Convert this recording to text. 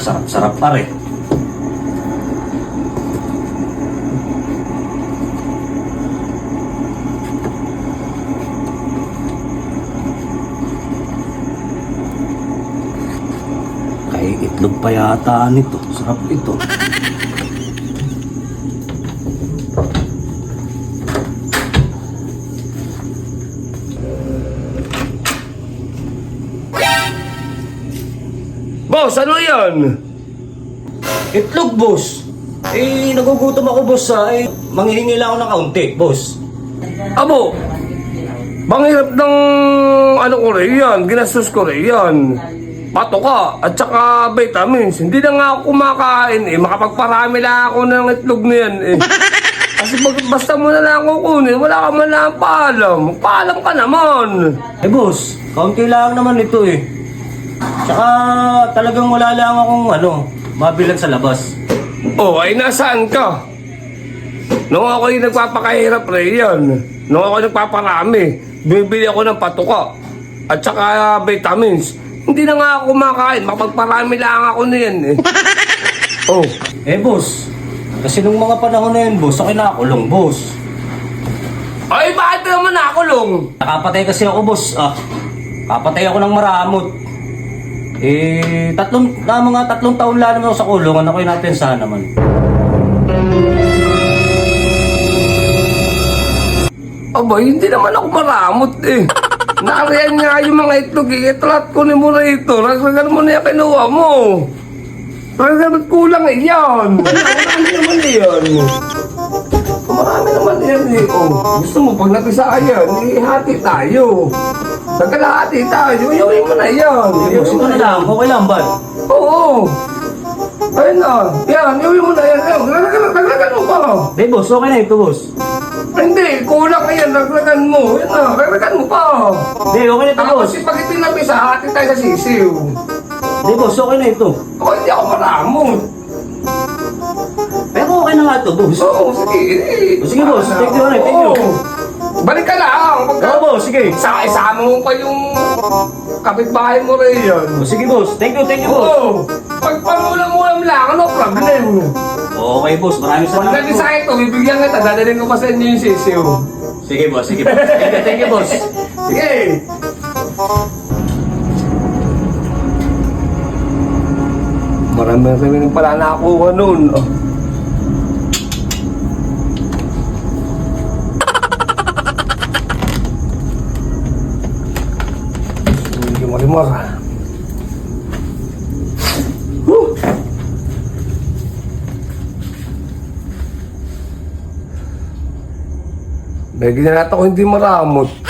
Sarap-sarap pa rin. Kay itlog pa yata nito. Sarap ito. Boss, ano yan? Itlog, boss. Eh, nagugutom ako, boss, ha. Eh, manghihingi lang ako ng kaunti, boss. Abo, bang hirap ng ano ko rin yan, ginastos ko rin yan. Patoka at saka vitamins. Hindi na nga ako kumakain eh. Makapagparami lang ako ng itlog na yan eh. Kasi pag, basta mo na lang kukunin, wala ka man lang paalam. Paalam ka naman. Eh, boss, kaunti lang naman ito, eh. Tsaka, talagang wala lang akong, ano, mabilan sa labas. Oh, ay nasaan ka? Nung ako'y nagpapakahirap rin yan. Nung ako'y nagpaparami, bumibili ako ng patuka at saka vitamins. Hindi na nga ako kumakain, makapagparami lang ako na yan eh. oh, Eh, boss, kasi nung mga panahon na yun, boss, ako nakakulong, boss. ay bakit naman nakulong? Nakapatay kasi ako, boss. Ah, kapatay ako ng maramot. Eh, tatlong, na mga tatlong taon lang naman ako sa kulungan. Ako'y napensahan naman. Aba, hindi naman ako maramot eh. Nakariyan nga yung mga itlog eh. Italat ko ni mo rito. Ragsagan mo na yung kinuha mo. Ragsagan kulang eh yan. Marami naman eh yan. Yan eh. Oh, gusto mo pag napisayan, eh, hati tayo. Nagkalahati tayo, iuwi mo na yan. Boss, ito na lang. Okay lang, ba? Oo. Ayun na. Yan, iuwi mo na yan. Ayun, Dagdagan dagdagan mo pa. Eh, boss, okay na ito, boss. Hindi, kulang na yan. Dagdagan mo. Yan na, dagdagan mo pa. Eh, okay na ito, boss. Tapos pag ito napisa, hati tayo sa sisiw. Eh, boss, okay na ito. Ako hindi ako maramot. Okay na nga ito, boss. Oo, sige. Sige, boss. Thank you, Ray. Thank you. Oo. Balik ka lang. Pagka, Oo, boss. Sige. Sa isama mo pa yung kapitbahay mo rin yan. O, sige, boss. Thank you, thank you, boss. Oo. Pag pangulam-ulam lang, no problem. Okay, boss. Maraming Pag salamat. naging sa ito, bibigyan kita, dadalhin ko pa sa inyo yung sisiw. Sige, boss. Sige, boss. Thank you, thank you, boss. Sige. Marami kami nang pala nakakuha noon. Oh. Malimar. Whew. Bigyan na natin ako hindi maramot.